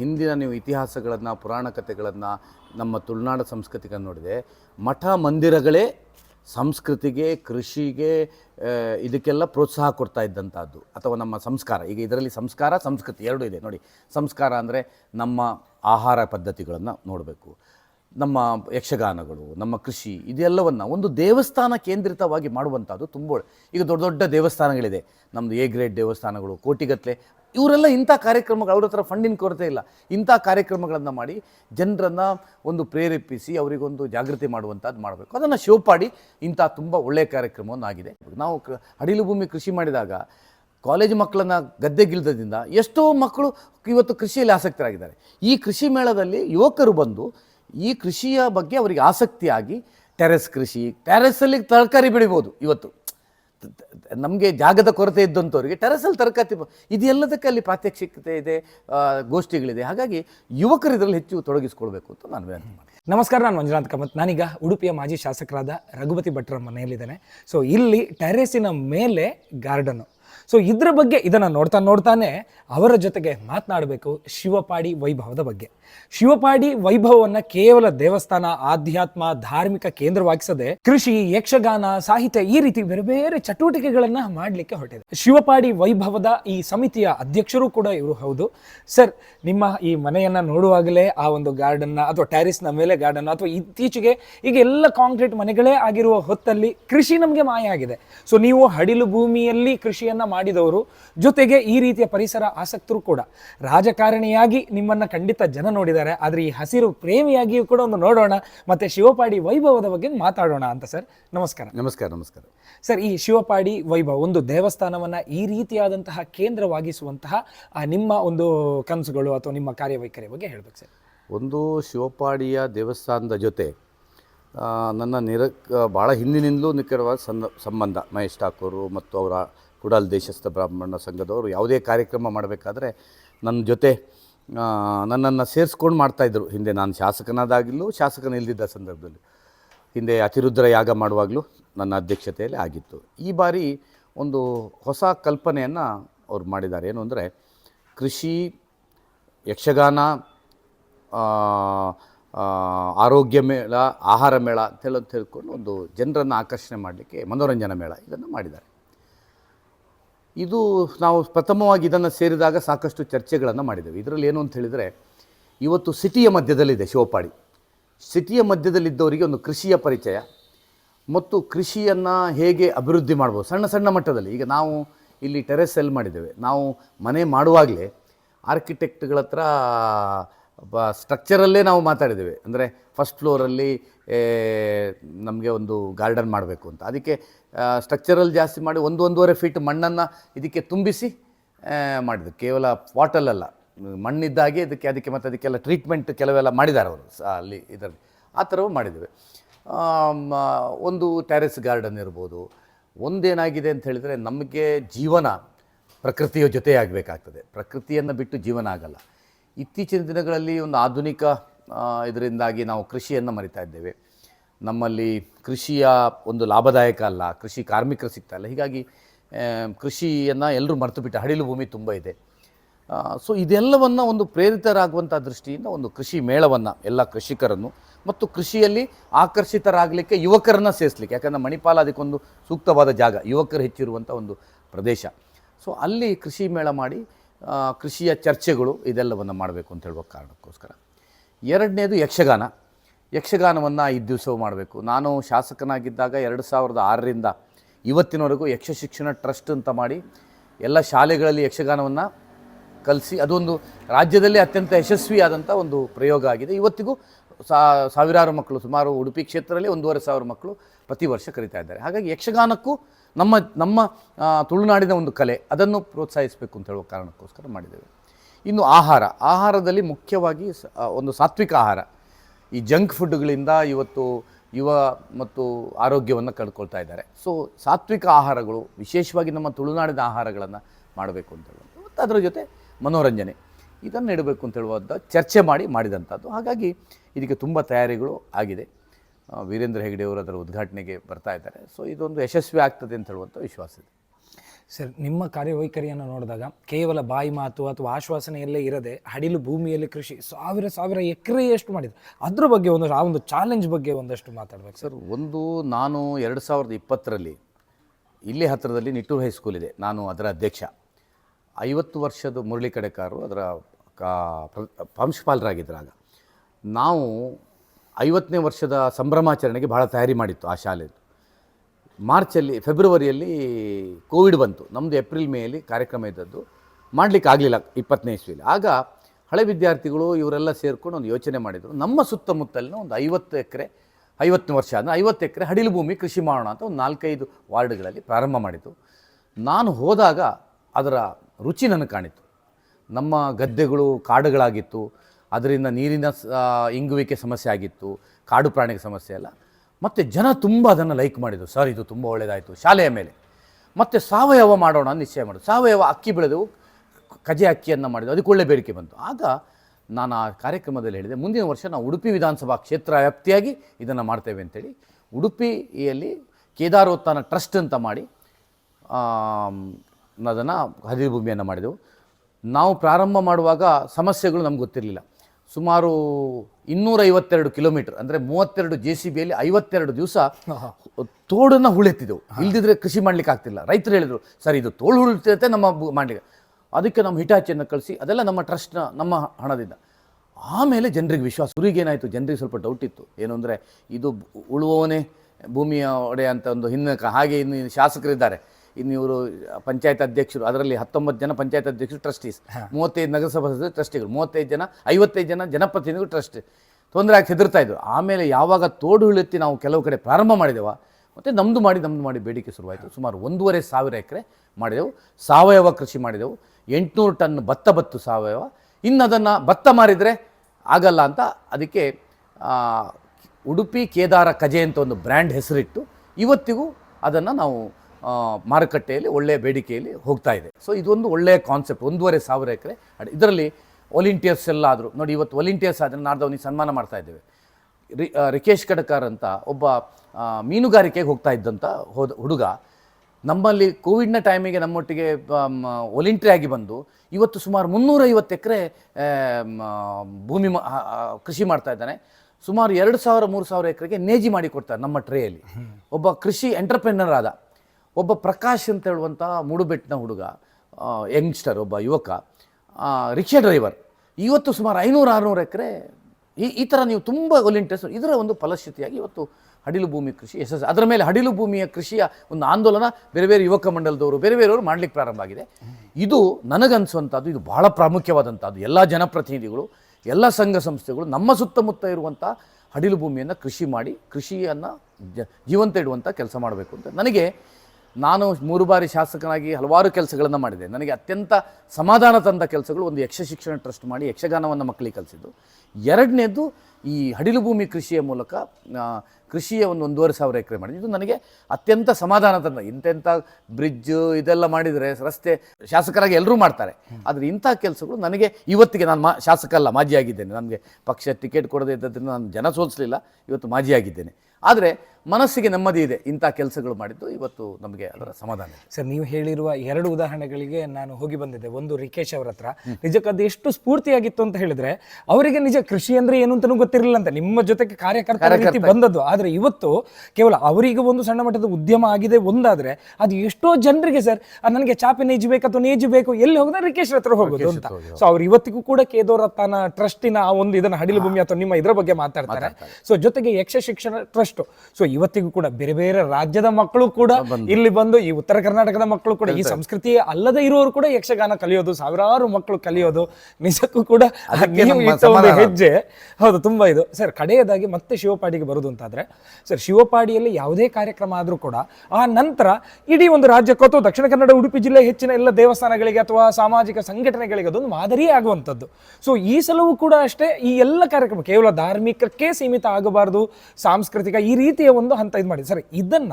ಹಿಂದಿನ ನೀವು ಇತಿಹಾಸಗಳನ್ನು ಪುರಾಣ ಕಥೆಗಳನ್ನು ನಮ್ಮ ತುಳುನಾಡ ಸಂಸ್ಕೃತಿಗಳನ್ನು ನೋಡಿದೆ ಮಠ ಮಂದಿರಗಳೇ ಸಂಸ್ಕೃತಿಗೆ, ಕೃಷಿಗೆ ಇದಕ್ಕೆಲ್ಲ ಪ್ರೋತ್ಸಾಹ ಕೊಡ್ತಾ ಇದ್ದಂಥದ್ದು ಅಥವಾ ನಮ್ಮ ಸಂಸ್ಕಾರ. ಈಗ ಇದರಲ್ಲಿ ಸಂಸ್ಕಾರ, ಸಂಸ್ಕೃತಿ ಎರಡೂ ಇದೆ. ನೋಡಿ, ಸಂಸ್ಕಾರ ಅಂದರೆ ನಮ್ಮ ಆಹಾರ ಪದ್ಧತಿಗಳನ್ನು ನೋಡಬೇಕು. ನಮ್ಮ ಯಕ್ಷಗಾನಗಳು, ನಮ್ಮ ಕೃಷಿ, ಇದೆಲ್ಲವನ್ನು ಒಂದು ದೇವಸ್ಥಾನ ಕೇಂದ್ರಿತವಾಗಿ ಮಾಡುವಂಥದ್ದು ತುಂಬ ಈಗ ದೊಡ್ಡ ದೊಡ್ಡ ದೇವಸ್ಥಾನಗಳಿದೆ. ನಮ್ಮದು ಎ ಗ್ರೇಡ್ ದೇವಸ್ಥಾನಗಳು, ಕೋಟಿಗಟ್ಟಲೆ ಇವರೆಲ್ಲ ಇಂಥ ಕಾರ್ಯಕ್ರಮಗಳು ಅವ್ರ ಹತ್ರ ಫಂಡಿನ ಕೊರತೆ ಇಲ್ಲ. ಇಂಥ ಕಾರ್ಯಕ್ರಮಗಳನ್ನು ಮಾಡಿ ಜನರನ್ನು ಒಂದು ಪ್ರೇರೇಪಿಸಿ ಅವರಿಗೊಂದು ಜಾಗೃತಿ ಮಾಡುವಂಥದ್ದು ಮಾಡಬೇಕು. ಅದನ್ನು ಶಿವಪಾಡಿ ಇಂಥ ತುಂಬ ಒಳ್ಳೆಯ ಕಾರ್ಯಕ್ರಮವನ್ನಾಗಿದೆ. ನಾವು ಅಡಿಲು ಭೂಮಿ ಕೃಷಿ ಮಾಡಿದಾಗ ಕಾಲೇಜು ಮಕ್ಕಳನ್ನು ಗದ್ದೆಗಿಲ್ದದಿಂದ ಎಷ್ಟೋ ಮಕ್ಕಳು ಇವತ್ತು ಕೃಷಿಯಲ್ಲಿ ಆಸಕ್ತರಾಗಿದ್ದಾರೆ. ಈ ಕೃಷಿ ಮೇಳದಲ್ಲಿ ಯುವಕರು ಬಂದು ಈ ಕೃಷಿಯ ಬಗ್ಗೆ ಅವರಿಗೆ ಆಸಕ್ತಿಯಾಗಿ ಟೆರೆಸ್ ಕೃಷಿ, ಟೆರೆಸ್ಸಲ್ಲಿ ತರಕಾರಿ ಬೆಳಿಬೋದು ಇವತ್ತು. ನಮಗೆ ಜಾಗದ ಕೊರತೆ ಇದ್ದಂಥವ್ರಿಗೆ ಟೆರಸಲ್ಲಿ ತರಕತಿ ಇದು ಇದೆಲ್ಲದಕ್ಕೆ ಅಲ್ಲಿ ಪ್ರಾತ್ಯಕ್ಷಿಕತೆ ಇದೆ ಗೋಷ್ಠಿಗಳಿದೆ. ಹಾಗಾಗಿ ಯುವಕರು ಇದರಲ್ಲಿ ಹೆಚ್ಚು ತೊಡಗಿಸ್ಕೊಳ್ಬೇಕು ಅಂತ ನಾನು ನಮಸ್ಕಾರ, ನಾನು ಮಂಜುನಾಥ್ ಕಮತ್. ನಾನೀಗ ಉಡುಪಿಯ ಮಾಜಿ ಶಾಸಕರಾದ ರಘುಪತಿ ಭಟ್ರ ಮನೆಯಲ್ಲಿದ್ದೇನೆ ಸೊ ಇಲ್ಲಿ ಟೆರೇಸಿನ ಮೇಲೆ ಗಾರ್ಡನ್ನು ಸೊ ಇದ್ರ ಬಗ್ಗೆ ಇದನ್ನು ನೋಡ್ತಾ ನೋಡ್ತಾನೆ ಅವರ ಜೊತೆಗೆ ಮಾತನಾಡಬೇಕು ಶಿವಪಾಡಿ ವೈಭವದ ಬಗ್ಗೆ. ಶಿವಪಾಡಿ ವೈಭವವನ್ನು ಕೇವಲ ದೇವಸ್ಥಾನ, ಆಧ್ಯಾತ್ಮ, ಧಾರ್ಮಿಕ ಕೇಂದ್ರವಾಗಿಸದೆ ಕೃಷಿ, ಯಕ್ಷಗಾನ, ಸಾಹಿತ್ಯ ಈ ರೀತಿ ಬೇರೆ ಬೇರೆ ಚಟುವಟಿಕೆಗಳನ್ನ ಮಾಡಲಿಕ್ಕೆ ಹೊರಟಿದೆ. ಶಿವಪಾಡಿ ವೈಭವದ ಈ ಸಮಿತಿಯ ಅಧ್ಯಕ್ಷರು ಕೂಡ ಇವರು ಹೌದು. ಸರ್, ನಿಮ್ಮ ಈ ಮನೆಯನ್ನ ನೋಡುವಾಗಲೇ ಆ ಒಂದು ಗಾರ್ಡನ್ನ ಅಥವಾ ಟ್ಯಾರಿಸ್ನ ಮೇಲೆ ಗಾರ್ಡನ್ ಅಥವಾ ಇತ್ತೀಚೆಗೆ ಈಗ ಎಲ್ಲ ಕಾಂಕ್ರೀಟ್ ಮನೆಗಳೇ ಆಗಿರುವ ಹೊತ್ತಲ್ಲಿ ಕೃಷಿ ನಮಗೆ ಮಾಯ ಆಗಿದೆ. ಸೊ ನೀವು ಹಡಿಲು ಭೂಮಿಯಲ್ಲಿ ಕೃಷಿಯನ್ನ ಮಾಡಿದವರು ಜೊತೆಗೆ ಈ ರೀತಿಯ ಪರಿಸರ ಆಸಕ್ತರು ಕೂಡ. ರಾಜಕಾರಣಿಯಾಗಿ ನಿಮ್ಮನ್ನ ಖಂಡಿತ ಜನ ನೋಡಿದ್ದಾರೆ. ಆದ್ರೆ ಈ ಹಸಿರು ಪ್ರೇಮಿಯಾಗಿಯೂ ಕೂಡ ಒಂದು ನೋಡೋಣ. ಮತ್ತೆ ಶಿವಪಾಡಿ ವೈಭವದ ಬಗ್ಗೆ ಮಾತಾಡೋಣ ಅಂತ ಸರ್. ನಮಸ್ಕಾರ. ನಮಸ್ಕಾರ ನಮಸ್ಕಾರ. ಸರ್ ಈ ಶಿವಪಾಡಿ ವೈಭವ ಒಂದು ದೇವಸ್ಥಾನವನ್ನ ಈ ರೀತಿಯಾದಂತಹ ಕೇಂದ್ರವಾಗಿಸುವಂತಹ ಆ ನಿಮ್ಮ ಒಂದು ಕನಸುಗಳು ಅಥವಾ ನಿಮ್ಮ ಕಾರ್ಯವೈಖರಿ ಬಗ್ಗೆ ಹೇಳ್ಬೇಕು ಸರ್. ಒಂದು ಶಿವಪಾಡಿಯ ದೇವಸ್ಥಾನದ ಜೊತೆ ನನ್ನ ನಿರ ಭಾಳ ಹಿಂದಿನಿಂದಲೂ ನಿಖರವಾದ ಸಂದ ಸಂಬಂಧ. ಮಹೇಶ್ ಠಾಕೂರು ಮತ್ತು ಅವರ ಕುಡಾಲ್ ದೇಶಸ್ಥ ಬ್ರಾಹ್ಮಣ ಸಂಘದವರು ಯಾವುದೇ ಕಾರ್ಯಕ್ರಮ ಮಾಡಬೇಕಾದ್ರೆ ನನ್ನ ಜೊತೆ ನನ್ನನ್ನು ಸೇರಿಸ್ಕೊಂಡು ಮಾಡ್ತಾಯಿದ್ರು ಹಿಂದೆ ನಾನು ಶಾಸಕನಾದಾಗಲೂ ಶಾಸಕನ ಇಲ್ದಿದ್ದ ಸಂದರ್ಭದಲ್ಲಿ. ಹಿಂದೆ ಅತಿರುದ್ರ ಯಾಗ ಮಾಡುವಾಗಲೂ ನನ್ನ ಅಧ್ಯಕ್ಷತೆಯಲ್ಲಿ ಆಗಿತ್ತು. ಈ ಬಾರಿ ಒಂದು ಹೊಸ ಕಲ್ಪನೆಯನ್ನು ಅವ್ರು ಮಾಡಿದ್ದಾರೆ. ಏನು ಅಂದರೆ, ಕೃಷಿ ಯಕ್ಷಗಾನ ಆರೋಗ್ಯ ಮೇಳ, ಆಹಾರ ಮೇಳ ಅಂತೇಳಿ ಅಂತ ಹೇಳ್ಕೊಂಡು ಒಂದು ಜನರನ್ನು ಆಕರ್ಷಣೆ ಮಾಡಲಿಕ್ಕೆ ಮನೋರಂಜನಾ ಮೇಳ ಇದನ್ನು ಮಾಡಿದ್ದಾರೆ. ಇದು ನಾವು ಪ್ರಥಮವಾಗಿ ಇದನ್ನು ಸೇರಿದಾಗ ಸಾಕಷ್ಟು ಚರ್ಚೆಗಳನ್ನು ಮಾಡಿದ್ದೇವೆ ಇದರಲ್ಲಿ ಏನು ಅಂತ ಹೇಳಿದರೆ, ಇವತ್ತು ಸಿಟಿಯ ಮಧ್ಯದಲ್ಲಿದೆ ಶಿವಪಾಡಿ. ಸಿಟಿಯ ಮಧ್ಯದಲ್ಲಿದ್ದವರಿಗೆ ಒಂದು ಕೃಷಿಯ ಪರಿಚಯ ಮತ್ತು ಕೃಷಿಯನ್ನು ಹೇಗೆ ಅಭಿವೃದ್ಧಿ ಮಾಡ್ಬೋದು. ಸಣ್ಣ ಸಣ್ಣ ಮಟ್ಟದಲ್ಲಿ. ಈಗ ನಾವು ಇಲ್ಲಿ ಟೆರೆಸ್ ಸೆಲ್ ಮಾಡಿದ್ದೇವೆ. ನಾವು ಮನೆ ಮಾಡುವಾಗಲೇ ಆರ್ಕಿಟೆಕ್ಟ್ಗಳ ಹತ್ರ ಬ ಸ್ಟ್ರಕ್ಚರಲ್ಲೇ ನಾವು ಮಾತಾಡಿದ್ದೇವೆ. ಅಂದರೆ ಫಸ್ಟ್ ಫ್ಲೋರಲ್ಲಿ ನಮಗೆ ಒಂದು ಗಾರ್ಡನ್ ಮಾಡಬೇಕು ಅಂತ. ಅದಕ್ಕೆ ಸ್ಟ್ರಕ್ಚರಲ್ಲಿ ಜಾಸ್ತಿ ಮಾಡಿ ಒಂದು ಒಂದೂವರೆ ಫೀಟ್ ಮಣ್ಣನ್ನು ಇದಕ್ಕೆ ತುಂಬಿಸಿ ಮಾಡಿದ್ವಿ ಕೇವಲ ಪಾಟಲ್ಲ ಮಣ್ಣಿದ್ದಾಗೆ ಇದಕ್ಕೆ, ಅದಕ್ಕೆ ಮತ್ತು ಅದಕ್ಕೆಲ್ಲ ಟ್ರೀಟ್ಮೆಂಟ್ ಕೆಲವೆಲ್ಲ ಮಾಡಿದ್ದಾರೆ ಅವರು. ಸಹ ಅಲ್ಲಿ ಇದರಲ್ಲಿ. ಆ ಥರವೂ ಮಾಡಿದ್ದೇವೆ. ಒಂದು ಟ್ಯಾರೆಸ್ ಗಾರ್ಡನ್ ಇರ್ಬೋದು. ಒಂದೇನಾಗಿದೆ ಅಂತ ಹೇಳಿದರೆ ನಮಗೆ ಜೀವನ ಪ್ರಕೃತಿಯ ಜೊತೆ ಆಗಬೇಕಾಗ್ತದೆ ಪ್ರಕೃತಿಯನ್ನು ಬಿಟ್ಟು ಜೀವನ ಆಗಲ್ಲ. ಇತ್ತೀಚಿನ ದಿನಗಳಲ್ಲಿ ಒಂದು ಆಧುನಿಕ ಇದರಿಂದಾಗಿ ನಾವು ಕೃಷಿಯನ್ನು ಮರಿತಾ ಇದ್ದೇವೆ. ನಮ್ಮಲ್ಲಿ ಕೃಷಿಯ ಒಂದು ಲಾಭದಾಯಕ ಅಲ್ಲ, ಕೃಷಿ ಕಾರ್ಮಿಕರು ಸಿಗ್ತಾ ಇಲ್ಲ. ಹೀಗಾಗಿ ಕೃಷಿಯನ್ನು ಎಲ್ಲರೂ ಮರೆತು ಬಿಟ್ಟು ಹಡಿಲು ಭೂಮಿ ತುಂಬ ಇದೆ. ಸೊ ಇದೆಲ್ಲವನ್ನು ಒಂದು ಪ್ರೇರಿತರಾಗುವಂಥ ದೃಷ್ಟಿಯಿಂದ ಒಂದು ಕೃಷಿ ಮೇಳವನ್ನು ಎಲ್ಲ ಕೃಷಿಕರನ್ನು ಮತ್ತು ಕೃಷಿಯಲ್ಲಿ ಆಕರ್ಷಿತರಾಗಲಿಕ್ಕೆ, ಯುವಕರನ್ನು ಸೇರಿಸಲಿಕ್ಕೆ. ಯಾಕಂದರೆ ಮಣಿಪಾಲ ಅದಕ್ಕೊಂದು ಸೂಕ್ತವಾದ ಜಾಗ, ಯುವಕರು ಹೆಚ್ಚಿರುವಂಥ ಒಂದು ಪ್ರದೇಶ. ಸೊ ಅಲ್ಲಿ ಕೃಷಿ ಮೇಳ ಮಾಡಿ ಕೃಷಿಯ ಚರ್ಚೆಗಳು ಇದೆಲ್ಲವನ್ನು ಮಾಡಬೇಕು ಅಂತ ಹೇಳುವ ಕಾರಣಕ್ಕೋಸ್ಕರ. ಎರಡನೇದು ಯಕ್ಷಗಾನ. ಯಕ್ಷಗಾನವನ್ನು ಐದು ದಿವಸವೂ ಮಾಡಬೇಕು. ನಾನು ಶಾಸಕನಾಗಿದ್ದಾಗ ಎರಡು ಸಾವಿರದ ಆರರಿಂದ ಇವತ್ತಿನವರೆಗೂ ಯಕ್ಷ ಶಿಕ್ಷಣ ಟ್ರಸ್ಟ್ ಅಂತ ಮಾಡಿ ಎಲ್ಲ ಶಾಲೆಗಳಲ್ಲಿ ಯಕ್ಷಗಾನವನ್ನು ಕಲಿಸಿ ಅದೊಂದು ರಾಜ್ಯದಲ್ಲಿ ಅತ್ಯಂತ ಯಶಸ್ವಿಯಾದಂಥ ಒಂದು ಪ್ರಯೋಗ ಆಗಿದೆ. ಇವತ್ತಿಗೂ ಸಾವಿರಾರು ಮಕ್ಕಳು, ಸುಮಾರು ಉಡುಪಿ ಕ್ಷೇತ್ರದಲ್ಲಿ ಒಂದೂವರೆ ಸಾವಿರ ಮಕ್ಕಳು ಪ್ರತಿ ವರ್ಷ ಕರಿತಾ ಇದ್ದಾರೆ. ಹಾಗಾಗಿ ಯಕ್ಷಗಾನಕ್ಕೂ ನಮ್ಮ ನಮ್ಮ ತುಳುನಾಡಿನ ಒಂದು ಕಲೆ, ಅದನ್ನು ಪ್ರೋತ್ಸಾಹಿಸಬೇಕು ಅಂತ ಹೇಳುವ ಕಾರಣಕ್ಕೋಸ್ಕರ ಮಾಡಿದ್ದೇವೆ. ಇನ್ನು ಆಹಾರ, ಆಹಾರದಲ್ಲಿ ಮುಖ್ಯವಾಗಿ ಒಂದು ಸಾತ್ವಿಕ ಆಹಾರ. ಈ ಜಂಕ್ ಫುಡ್ಗಳಿಂದ ಇವತ್ತು ಯುವ ಮತ್ತು ಆರೋಗ್ಯವನ್ನು ಕಳ್ಕೊಳ್ತಾ ಇದ್ದಾರೆ. ಸೊ, ಸಾತ್ವಿಕ ಆಹಾರಗಳು, ವಿಶೇಷವಾಗಿ ನಮ್ಮ ತುಳುನಾಡಿನ ಆಹಾರಗಳನ್ನು ಮಾಡಬೇಕು ಅಂತ ಹೇಳುವಂಥದ್ದು ಮತ್ತು ಅದರ ಜೊತೆ ಮನೋರಂಜನೆ. ಇದನ್ನು ಇಡಬೇಕು ಅಂತ ಹೇಳುವಂಥ ಚರ್ಚೆ ಮಾಡಿ ಮಾಡಿದಂಥದ್ದು ಹಾಗಾಗಿ ಇದಕ್ಕೆ ತುಂಬ ತಯಾರಿಗಳು ಆಗಿದೆ. ವೀರೇಂದ್ರ ಹೆಗಡೆಯವರು ಅದರ ಉದ್ಘಾಟನೆಗೆ ಬರ್ತಾ ಇದ್ದಾರೆ. ಸೊ ಇದೊಂದು ಯಶಸ್ವಿ ಆಗ್ತದೆ ಅಂತ ಹೇಳುವಂಥ ವಿಶ್ವಾಸ ಇದೆ. ಸರ್ ನಿಮ್ಮ ಕಾರ್ಯವೈಖರಿಯನ್ನು ನೋಡಿದಾಗ ಕೇವಲ ಬಾಯಿ ಮಾತು ಅಥವಾ ಆಶ್ವಾಸನೆಯಲ್ಲೇ ಇರದೆ ಹಡಿಲು ಭೂಮಿಯಲ್ಲಿ ಕೃಷಿ ಸಾವಿರ ಸಾವಿರ ಎಕರೆಯಷ್ಟು ಮಾಡಿದೆ ಅದ್ರ ಬಗ್ಗೆ ಒಂದು ಆ ಒಂದು ಚಾಲೆಂಜ್ ಬಗ್ಗೆ ಒಂದಷ್ಟು ಮಾತಾಡ್ಬೇಕು ಸರ್. ಸರ್ ಒಂದು ನಾನು ಎರಡು ಸಾವಿರದ ಇಪ್ಪತ್ತರಲ್ಲಿ ಇಲ್ಲೇ ಹತ್ತಿರದಲ್ಲಿ ನಿಟ್ಟೂರು ಹೈಸ್ಕೂಲ್ ಇದೆ. ನಾನು ಅದರ ಅಧ್ಯಕ್ಷ. ಐವತ್ತು ವರ್ಷದ ಮುರಳಿ ಕಡೆಕಾರರು ಅದರ ಕಾ ಪ್ರ- ಪ್ರಾಂಶುಪಾಲರಾಗಿದ್ದರು ನಾವು ಐವತ್ತನೇ ವರ್ಷದ ಸಂಭ್ರಮಾಚರಣೆಗೆ ಭಾಳ ತಯಾರಿ ಮಾಡಿತ್ತು ಆ ಶಾಲೆದು. ಮಾರ್ಚಲ್ಲಿ, ಫೆಬ್ರವರಿಯಲ್ಲಿ ಕೋವಿಡ್ ಬಂತು. ನಮ್ಮದು ಏಪ್ರಿಲ್ ಮೇಯಲ್ಲಿ ಕಾರ್ಯಕ್ರಮ ಇದ್ದದ್ದು. ಮಾಡಲಿಕ್ಕೆ ಆಗಲಿಲ್ಲ ಇಪ್ಪತ್ತನೇ ಇಸ್ವಿಲಿ. ಆಗ ಹಳೆ ವಿದ್ಯಾರ್ಥಿಗಳು ಇವರೆಲ್ಲ ಸೇರ್ಕೊಂಡು ಒಂದು ಯೋಚನೆ ಮಾಡಿದರು. ನಮ್ಮ ಸುತ್ತಮುತ್ತಲಿನ ಒಂದು ಐವತ್ತು ಎಕರೆ ಐವತ್ತನೇ ವರ್ಷ ಅಂದರೆ ಐವತ್ತು ಎಕರೆ ಹಡಿಲು ಭೂಮಿ ಕೃಷಿ ಮಾಡೋಣ ಅಂತ ಒಂದು ನಾಲ್ಕೈದು ವಾರ್ಡ್ಗಳಲ್ಲಿ ಪ್ರಾರಂಭ ಮಾಡಿತು ನಾನು ಹೋದಾಗ ಅದರ ರುಚಿ ನನಗೆ ಕಾಣಿತು ನಮ್ಮ ಗದ್ದೆಗಳು ಕಾಡುಗಳಾಗಿತ್ತು. ಅದರಿಂದ ನೀರಿನ ಇಂಗುವಿಕೆ ಸಮಸ್ಯೆ ಆಗಿತ್ತು. ಕಾಡು ಪ್ರಾಣಿಗೆ ಸಮಸ್ಯೆ ಅಲ್ಲ. ಮತ್ತು ಜನ ತುಂಬ ಅದನ್ನು ಲೈಕ್ ಮಾಡಿದರು. ಸರ್, ಇದು ತುಂಬ ಒಳ್ಳೆಯದಾಯಿತು ಶಾಲೆಯ ಮೇಲೆ. ಮತ್ತು ಸಾವಯವ ಮಾಡೋಣ ನಿಶ್ಚಯ ಮಾಡಿದ್ರು. ಸಾವಯವ ಅಕ್ಕಿ ಬೆಳೆದು ಕಜೆ ಅಕ್ಕಿಯನ್ನು ಮಾಡಿದ್ರು. ಅದಕ್ಕೆ ಒಳ್ಳೆ ಬೇಡಿಕೆ ಬಂತು. ಆಗ ನಾನು ಆ ಕಾರ್ಯಕ್ರಮದಲ್ಲಿ ಹೇಳಿದೆ, ಮುಂದಿನ ವರ್ಷ ನಾವು ಉಡುಪಿ ವಿಧಾನಸಭಾ ಕ್ಷೇತ್ರ ವ್ಯಾಪ್ತಿಯಾಗಿ ಇದನ್ನು ಮಾಡ್ತೇವೆ ಅಂತೇಳಿ. ಉಡುಪಿಯಲ್ಲಿ ಕೇದಾರೋತ್ಥಾನ ಟ್ರಸ್ಟ್ ಅಂತ ಮಾಡಿ ಅದನ್ನು ಹದಿರು ಭೂಮಿಯನ್ನು ಮಾಡಿದೆವು. ನಾವು ಪ್ರಾರಂಭ ಮಾಡುವಾಗ ಸಮಸ್ಯೆಗಳು ನಮ್ಗೆ ಗೊತ್ತಿರಲಿಲ್ಲ. ಸುಮಾರು ಇನ್ನೂರೈವತ್ತೆರಡು ಕಿಲೋಮೀಟರ್, ಅಂದರೆ ಮೂವತ್ತೆರಡು ಜೆ ಸಿ ಬಿಯಲ್ಲಿ ಐವತ್ತೆರಡು ದಿವಸ ತೋಡನ್ನು ಹುಳೆತ್ತಿದ್ದೆವು ಇಲ್ದಿದ್ರೆ ಕೃಷಿ ಮಾಡ್ಲಿಕ್ಕೆ ಆಗ್ತಿಲ್ಲ ರೈತರು ಹೇಳಿದರು, ಸರ್, ಇದು ತೋಳು ಹುಳುತ್ತಿರುತ್ತೆ ನಮ್ಮ ಮಾಡಲಿಕ್ಕೆ. ಅದಕ್ಕೆ ನಮ್ಮ ಹಿಟಾಚಿಯನ್ನು ಕಳಿಸಿ, ಅದೆಲ್ಲ ನಮ್ಮ ಟ್ರಸ್ಟ್ನ ನಮ್ಮ ಹಣದಿಂದ. ಆಮೇಲೆ ಜನರಿಗೆ ವಿಶ್ವಾಸ ಏನಾಯಿತು, ಜನರಿಗೆ ಸ್ವಲ್ಪ ಡೌಟ್ ಇತ್ತು. ಏನು ಅಂದರೆ, ಇದು ಉಳುವವನೇ ಭೂಮಿಯ ಒಡೆಯ ಅಂತ ಒಂದು ಹಿನ್ನಕ, ಹಾಗೆ ಇನ್ನು ಶಾಸಕರಿದ್ದಾರೆ. ಇನ್ನು ಇವರು ಪಂಚಾಯತ್ ಅಧ್ಯಕ್ಷರು ಅದರಲ್ಲಿ ಹತ್ತೊಂಬತ್ತು ಜನ ಪಂಚಾಯತ್ ಅಧ್ಯಕ್ಷರು ಟ್ರಸ್ಟೀಸ್ ಮೂವತ್ತೈದು ನಗರಸಭಾ ಸದಸ್ಯರು ಟ್ರಸ್ಟಿಗಳು ಮೂವತ್ತೈದು ಜನ ಐವತ್ತೈದು ಜನ ಜನಪ್ರತಿನಿಧಿಗಳು ಟ್ರಸ್ಟ್ ತೊಂದರೆ ಆಗಿ ಹೆದರ್ತಾ ಇದ್ರು. ಆಮೇಲೆ ಯಾವಾಗ ತೋಡು ಇಳೆತ್ತಿ ನಾವು ಕೆಲವು ಕಡೆ ಪ್ರಾರಂಭ ಮಾಡಿದೆವು ಮತ್ತು ನಮ್ಮದು ಮಾಡಿ ನಮ್ಮದು ಮಾಡಿ ಬೇಡಿಕೆ ಶುರುವಾಯಿತು. ಸುಮಾರು ಒಂದೂವರೆ ಸಾವಿರ ಎಕರೆ ಮಾಡಿದೆವು. ಸಾವಯವ ಕೃಷಿ ಮಾಡಿದೆವು. ಎಂಟುನೂರು ಟನ್ ಭತ್ತ ಬತ್ತು ಸಾವಯವ. ಇನ್ನು ಅದನ್ನು ಭತ್ತ ಮಾರಿದರೆ ಆಗಲ್ಲ ಅಂತ ಅದಕ್ಕೆ ಉಡುಪಿ ಕೇದಾರ ಕಜೆ ಅಂತ ಒಂದು ಬ್ರ್ಯಾಂಡ್ ಹೆಸರಿಟ್ಟು ಇವತ್ತಿಗೂ ಅದನ್ನು ನಾವು ಮಾರುಕಟ್ಟೆಯಲ್ಲಿ ಒಳ್ಳೆಯ ಬೇಡಿಕೆಯಲ್ಲಿ ಹೋಗ್ತಾ ಇದೆ. ಸೊ ಇದೊಂದು ಒಳ್ಳೆಯ ಕಾನ್ಸೆಪ್ಟ್ ಒಂದೂವರೆ ಸಾವಿರ ಎಕರೆ. ಇದರಲ್ಲಿ ವಾಲಂಟಿಯರ್ಸ್ ಎಲ್ಲ ಆದರೂ ನೋಡಿ ಇವತ್ತು ವಾಲಂಟಿಯರ್ಸ್ ಆದರೆ ನಾಡ್ದವನಿಗೆ ಸನ್ಮಾನ ಮಾಡ್ತಾ ಇದ್ದೇವೆ. ರಿ ರಿಕೇಶ್ ಕಡಕಾರ್ ಅಂತ ಒಬ್ಬ ಮೀನುಗಾರಿಕೆಗೆ ಹೋಗ್ತಾ ಇದ್ದಂಥ ಹೋದ ಹುಡುಗ ನಮ್ಮಲ್ಲಿ ಕೋವಿಡ್ನ ಟೈಮಿಗೆ ನಮ್ಮೊಟ್ಟಿಗೆ ವಾಲಂಟ್ರಿ ಆಗಿ ಬಂದು ಇವತ್ತು ಸುಮಾರು ಮುನ್ನೂರೈವತ್ತು ಎಕರೆ ಭೂಮಿ ಕೃಷಿ ಮಾಡ್ತಾ ಇದ್ದಾನೆ. ಸುಮಾರು ಎರಡು ಸಾವಿರ ಮೂರು ಸಾವಿರ ಎಕರೆಗೆ ನೇಜಿ ಮಾಡಿ ಕೊಡ್ತಾರೆ ನಮ್ಮ ಟ್ರೇಯಲ್ಲಿ ಒಬ್ಬ ಕೃಷಿ ಎಂಟರ್ಪ್ರೆನರ್ ಆದ. ಒಬ್ಬ ಪ್ರಕಾಶ್ ಅಂತ ಹೇಳುವಂಥ ಮೂಡುಬೆಟ್ಟಿನ ಹುಡುಗ ಯಂಗ್ಸ್ಟರ್ ಒಬ್ಬ ಯುವಕ ರಿಕ್ಷಾ ಡ್ರೈವರ್ ಇವತ್ತು ಸುಮಾರು ಐನೂರು ಆರುನೂರು ಎಕರೆ, ಈ ಈ ಥರ ನೀವು ತುಂಬ ವಾಲಂಟಿಯರ್ಸ್ ಇದರ ಒಂದು ಫಲಶ್ರುತಿಯಾಗಿ ಇವತ್ತು ಹಡಿಲು ಭೂಮಿ ಕೃಷಿ ಯಶಸ್ಸು ಅದರ ಮೇಲೆ ಹಡಿಲು ಭೂಮಿಯ ಕೃಷಿಯ ಒಂದು ಆಂದೋಲನ ಬೇರೆ ಬೇರೆ ಯುವಕ ಮಂಡಲದವರು ಬೇರೆ ಬೇರೆಯವರು ಮಾಡಲಿಕ್ಕೆ ಪ್ರಾರಂಭ ಆಗಿದೆ. ಇದು ನನಗನ್ಸುವಂಥದ್ದು, ಇದು ಬಹಳ ಪ್ರಾಮುಖ್ಯವಾದಂಥದ್ದು. ಎಲ್ಲ ಜನಪ್ರತಿನಿಧಿಗಳು, ಎಲ್ಲ ಸಂಘ ಸಂಸ್ಥೆಗಳು, ನಮ್ಮ ಸುತ್ತಮುತ್ತ ಇರುವಂಥ ಹಡಿಲು ಭೂಮಿಯನ್ನು ಕೃಷಿ ಮಾಡಿ, ಕೃಷಿಯನ್ನು ಜೀವಂತ ಇಡುವಂಥ ಕೆಲಸ ಮಾಡಬೇಕು ಅಂತ ನನಗೆ ನಾನು ಮೂರು ಬಾರಿ ಶಾಸಕನಾಗಿ ಹಲವಾರು ಕೆಲಸಗಳನ್ನು ಮಾಡಿದೆ. ನನಗೆ ಅತ್ಯಂತ ಸಮಾಧಾನ ತಂದ ಕೆಲಸಗಳು ಒಂದು ಯಕ್ಷ ಶಿಕ್ಷಣ ಟ್ರಸ್ಟ್ ಮಾಡಿ ಯಕ್ಷಗಾನವನ್ನು ಮಕ್ಕಳಿಗೆ ಕಲಿಸಿದ್ದು. ಎರಡನೇದು ಈ ಹಡಿಲು ಭೂಮಿ ಕೃಷಿಯ ಮೂಲಕ ಕೃಷಿಯ ಒಂದು ಒಂದೂವರೆ ಸಾವಿರ ಎಕರೆ ಮಾಡಿದ್ದು. ಇದು ನನಗೆ ಅತ್ಯಂತ ಸಮಾಧಾನ ತಂದ. ಇಂತೆಂಥ ಬ್ರಿಡ್ಜ್ ಇದೆಲ್ಲ ಮಾಡಿದರೆ ರಸ್ತೆ ಶಾಸಕರಾಗಿ ಎಲ್ಲರೂ ಮಾಡ್ತಾರೆ. ಆದರೆ ಇಂಥ ಕೆಲಸಗಳು ನನಗೆ ಇವತ್ತಿಗೆ ನಾನು ಮಾ, ಶಾಸಕ ಅಲ್ಲ ಮಾಜಿಯಾಗಿದ್ದೇನೆ ನನಗೆ ಪಕ್ಷ ಟಿಕೆಟ್ ಕೊಡದೇ ಇದ್ದದ್ರಿಂದ ನಾನು ಜನ ಸೋಲಿಸಲಿಲ್ಲ. ಇವತ್ತು ಮಾಜಿಯಾಗಿದ್ದೇನೆ ಆದರೆ ಮನಸ್ಸಿಗೆ ನೆಮ್ಮದಿ ಇದೆ. ಇಂಥ ಕೆಲಸಗಳು ಮಾಡಿದ್ದು ಇವತ್ತು ನಮಗೆ ಅದರ ಸಮಾಧಾನ ಇದೆ. ಸರ್ ನೀವು ಹೇಳಿರುವ ಎರಡು ಉದಾಹರಣೆಗಳಿಗೆ ನಾನು ಹೋಗಿ ಬಂದಿದ್ದೆ. ಒಂದು ರಿಕೇಶ್ ಅವರ ಹತ್ರ. ನಿಜಕ್ಕೆ ಅದು ಎಷ್ಟು ಸ್ಫೂರ್ತಿಯಾಗಿತ್ತು ಅಂತ ಹೇಳಿದ್ರೆ ಅವರಿಗೆ ನಿಜ ಕೃಷಿ ಅಂದ್ರೆ ಏನು ಅಂತಾನೂ ಗೊತ್ತಿರಲಿಲ್ಲ ಅಂತ. ನಿಮ್ಮ ಜೊತೆಗೆ ಕಾರ್ಯಕರ್ತರ ರೀತಿ ಬಂದದ್ದು. ಆದರೆ ಇವತ್ತು ಕೇವಲ ಅವರಿಗೆ ಒಂದು ಸಣ್ಣ ಮಟ್ಟದ ಉದ್ಯಮ ಆಗಿದೆ ಒಂದಾದ್ರೆ ಅದು ಎಷ್ಟೋ ಜನರಿಗೆ ಸರ್ ನನಗೆ ಚಾಪೆ ನೇಜು ಬೇಕು ಅಥವಾ ನೇಜು ಬೇಕು ಎಲ್ಲಿ ಹೋಗಿದ್ರೆ ರಿಕೇಶ್ ಹತ್ರ ಹೋಗೋದು ಅಂತ. ಸೊ ಅವ್ರು ಇವತ್ತಿಗೂ ಕೂಡ ಕೇದೋರತ್ನ ಟ್ರಸ್ಟಿನ ಆ ಒಂದು ಇದನ್ನ ಹಡಿಲು ಭೂಮಿ ಅಥವಾ ನಿಮ್ಮ ಇದರ ಬಗ್ಗೆ ಮಾತಾಡ್ತಾರೆ. ಸೊ ಜೊತೆಗೆ ಯಕ್ಷ ಶಿಕ್ಷಣ ಟ್ರಸ್ಟ್ ಸೊ ಇವತ್ತಿಗೂ ಕೂಡ ಬೇರೆ ಬೇರೆ ರಾಜ್ಯದ ಮಕ್ಕಳು ಕೂಡ ಇಲ್ಲಿ ಬಂದು ಈ ಉತ್ತರ ಕರ್ನಾಟಕದ ಮಕ್ಕಳು ಕೂಡ ಈ ಸಂಸ್ಕೃತಿ ಅಲ್ಲದೆ ಇರೋರು ಕೂಡ ಯಕ್ಷಗಾನ ಕಲಿಯೋದು ಸಾವಿರಾರು ಮಕ್ಕಳು ಕಲಿಯೋದು ನಿಜಕ್ಕೂ ಕೂಡ. ಹೆಜ್ಜೆ. ಹೌದು ತುಂಬಾ ಇದು. ಸರ್ ಕಡೆಯದಾಗಿ ಮತ್ತೆ ಶಿವಪಾಡಿಗೆ ಬರುದು ಅಂತಾದ್ರೆ ಸರ್ ಶಿವಪಾಡಿಯಲ್ಲಿ ಯಾವುದೇ ಕಾರ್ಯಕ್ರಮ ಆದ್ರೂ ಕೂಡ ಆ ನಂತರ ಇಡೀ ಒಂದು ರಾಜ್ಯಕ್ಕೂ ಅಥವಾ ದಕ್ಷಿಣ ಕನ್ನಡ ಉಡುಪಿ ಜಿಲ್ಲೆ ಹೆಚ್ಚಿನ ಎಲ್ಲ ದೇವಸ್ಥಾನಗಳಿಗೆ ಅಥವಾ ಸಾಮಾಜಿಕ ಸಂಘಟನೆಗಳಿಗೆ ಅದೊಂದು ಮಾದರಿಯೇ ಆಗುವಂಥದ್ದು. ಸೊ ಈ ಸಲವೂ ಕೂಡ ಅಷ್ಟೇ ಈ ಎಲ್ಲ ಕಾರ್ಯಕ್ರಮ ಕೇವಲ ಧಾರ್ಮಿಕಕ್ಕೆ ಸೀಮಿತ ಆಗಬಾರದು ಸಾಂಸ್ಕೃತಿಕ ಈ ರೀತಿಯ ಒಂದು ಹಂತ ಇದು ಮಾಡಿ. ಸರ್, ಇದನ್ನ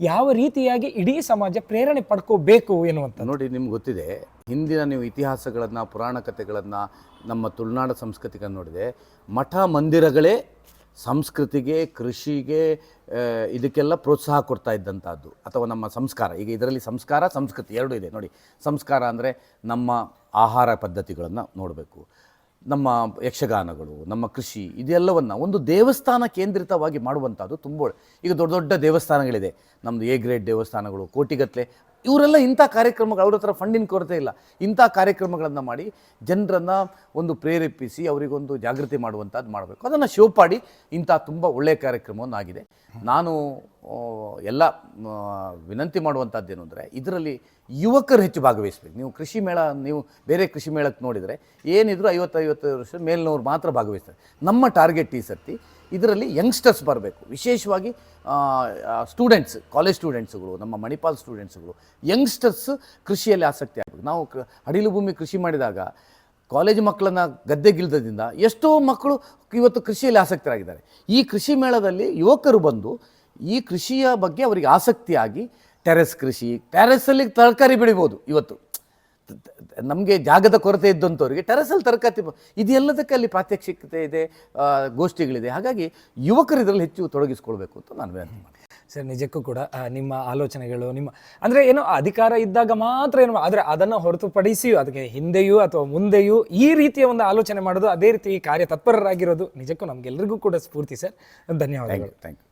ಯಾವ ರೀತಿಯಾಗಿ ಇಡೀ ಸಮಾಜ ಪ್ರೇರಣೆ ಪಡ್ಕೋಬೇಕು ಎನ್ನುವಂಥ ನೋಡಿ, ನಿಮ್ಗೆ ಗೊತ್ತಿದೆ, ಹಿಂದಿನ ನೀವು ಇತಿಹಾಸಗಳನ್ನು, ಪುರಾಣ ಕಥೆಗಳನ್ನು, ನಮ್ಮ ತುಳುನಾಡ ಸಂಸ್ಕೃತಿಗಳನ್ನು ನೋಡಿದೆ ಮಠ ಮಂದಿರಗಳೇ ಸಂಸ್ಕೃತಿಗೆ, ಕೃಷಿಗೆ ಇದಕ್ಕೆಲ್ಲ ಪ್ರೋತ್ಸಾಹ ಕೊಡ್ತಾ ಇದ್ದಂಥದ್ದು ಅಥವಾ ನಮ್ಮ ಸಂಸ್ಕಾರ. ಈಗ ಇದರಲ್ಲಿ ಸಂಸ್ಕಾರ, ಸಂಸ್ಕೃತಿ ಎರಡೂ ಇದೆ. ನೋಡಿ, ಸಂಸ್ಕಾರ ಅಂದರೆ ನಮ್ಮ ಆಹಾರ ಪದ್ಧತಿಗಳನ್ನು ನೋಡಬೇಕು. ನಮ್ಮ ಯಕ್ಷಗಾನಗಳು, ನಮ್ಮ ಕೃಷಿ, ಇದೆಲ್ಲವನ್ನು ಒಂದು ದೇವಸ್ಥಾನ ಕೇಂದ್ರಿತವಾಗಿ ಮಾಡುವಂಥದ್ದು ತುಂಬ ಈಗ ದೊಡ್ಡ ದೊಡ್ಡ ದೇವಸ್ಥಾನಗಳಿದೆ. ನಮ್ಮದು ಎ ಗ್ರೇಡ್ ದೇವಸ್ಥಾನಗಳು, ಕೋಟಿಗಟ್ಟಲೆ ಇವರೆಲ್ಲ ಇಂಥ ಕಾರ್ಯಕ್ರಮಗಳು, ಅವ್ರ ಹತ್ರ ಫಂಡಿನ ಕೊರತೆ ಇಲ್ಲ. ಇಂಥ ಕಾರ್ಯಕ್ರಮಗಳನ್ನು ಮಾಡಿ ಜನರನ್ನು ಒಂದು ಪ್ರೇರೇಪಿಸಿ ಅವರಿಗೊಂದು ಜಾಗೃತಿ ಮಾಡುವಂಥದ್ದು ಮಾಡಬೇಕು. ಅದನ್ನು ಶಿವಪಾಡಿ ಇಂಥ ತುಂಬ ಒಳ್ಳೆಯ ಕಾರ್ಯಕ್ರಮವನ್ನಾಗಿದೆ. ನಾನು ಎಲ್ಲ ವಿನಂತಿ ಮಾಡುವಂಥದ್ದೇನು ಅಂದರೆ, ಇದರಲ್ಲಿ ಯುವಕರು ಹೆಚ್ಚು ಭಾಗವಹಿಸಬೇಕು. ನೀವು ಕೃಷಿ ಮೇಳ, ನೀವು ಬೇರೆ ಕೃಷಿ ಮೇಳಕ್ಕೆ ನೋಡಿದರೆ ಏನಿದ್ರು ಐವತ್ತೈವತ್ತು ಐವತ್ತು ವರ್ಷ ಮೇಲಿನವ್ರು ಮಾತ್ರ ಭಾಗವಹಿಸ್ತಾರೆ. ನಮ್ಮ ಟಾರ್ಗೆಟ್ ಈ ಸರ್ತಿ ಇದರಲ್ಲಿ ಯಂಗ್ಸ್ಟರ್ಸ್ ಬರಬೇಕು. ವಿಶೇಷವಾಗಿ ಸ್ಟೂಡೆಂಟ್ಸ್ ಕಾಲೇಜ್ ಸ್ಟೂಡೆಂಟ್ಸ್ಗಳು ನಮ್ಮ ಮಣಿಪಾಲ್ ಸ್ಟೂಡೆಂಟ್ಸ್ಗಳು ಯಂಗ್ಸ್ಟರ್ಸ್ ಕೃಷಿಯಲ್ಲಿ ಆಸಕ್ತಿ ಆಗಬೇಕು. ನಾವು ಅಡಿಲು ಭೂಮಿ ಕೃಷಿ ಮಾಡಿದಾಗ ಕಾಲೇಜ್ ಮಕ್ಕಳನ್ನು ಗದ್ದೆಗಿಲ್ದದಿಂದ ಎಷ್ಟೋ ಮಕ್ಕಳು ಇವತ್ತು ಕೃಷಿಯಲ್ಲಿ ಆಸಕ್ತರಾಗಿದ್ದಾರೆ. ಈ ಕೃಷಿ ಮೇಳದಲ್ಲಿ ಯುವಕರು ಬಂದು, ಈ ಕೃಷಿಯ ಬಗ್ಗೆ ಅವರಿಗೆ ಆಸಕ್ತಿಯಾಗಿ ಟೆರೆಸ್ ಕೃಷಿ ಟೆರೆಸ್ಸಲ್ಲಿ ತರಕಾರಿ ಬೆಳಿಬೋದು ಇವತ್ತು. ನಮಗೆ ಜಾಗದ ಕೊರತೆ ಇದ್ದಂಥವ್ರಿಗೆ ಟೆರಸಲ್ಲಿ ತರಕಾರಿ ಇದು ಇದೆಲ್ಲದಕ್ಕೆ ಅಲ್ಲಿ ಪ್ರಾತ್ಯಕ್ಷಿಕತೆ ಇದೆ ಗೋಷ್ಠಿಗಳಿದೆ. ಹಾಗಾಗಿ ಯುವಕರು ಇದರಲ್ಲಿ ಹೆಚ್ಚು ತೊಡಗಿಸ್ಕೊಳ್ಬೇಕು ಅಂತ ನಾನು ವಿನಂತಿ ಸರ್ ನಿಜಕ್ಕೂ ಕೂಡ ನಿಮ್ಮ ಆಲೋಚನೆಗಳು ನಿಮ್ಮ ಅಂದರೆ ಏನೋ ಅಧಿಕಾರ ಇದ್ದಾಗ ಮಾತ್ರ ಏನು ಆದರೆ ಅದನ್ನು ಹೊರತುಪಡಿಸಿ ಅದಕ್ಕೆ ಹಿಂದೆಯೂ ಅಥವಾ ಮುಂದೆಯೂ ಈ ರೀತಿಯ ಒಂದು ಆಲೋಚನೆ ಮಾಡೋದು ಅದೇ ರೀತಿ ಕಾರ್ಯ ತತ್ಪರರಾಗಿರೋದು ನಿಜಕ್ಕೂ ನಮಗೆಲ್ಲರಿಗೂ ಕೂಡ ಸ್ಫೂರ್ತಿ ಸರ್. ಧನ್ಯವಾದಗಳು. Thank you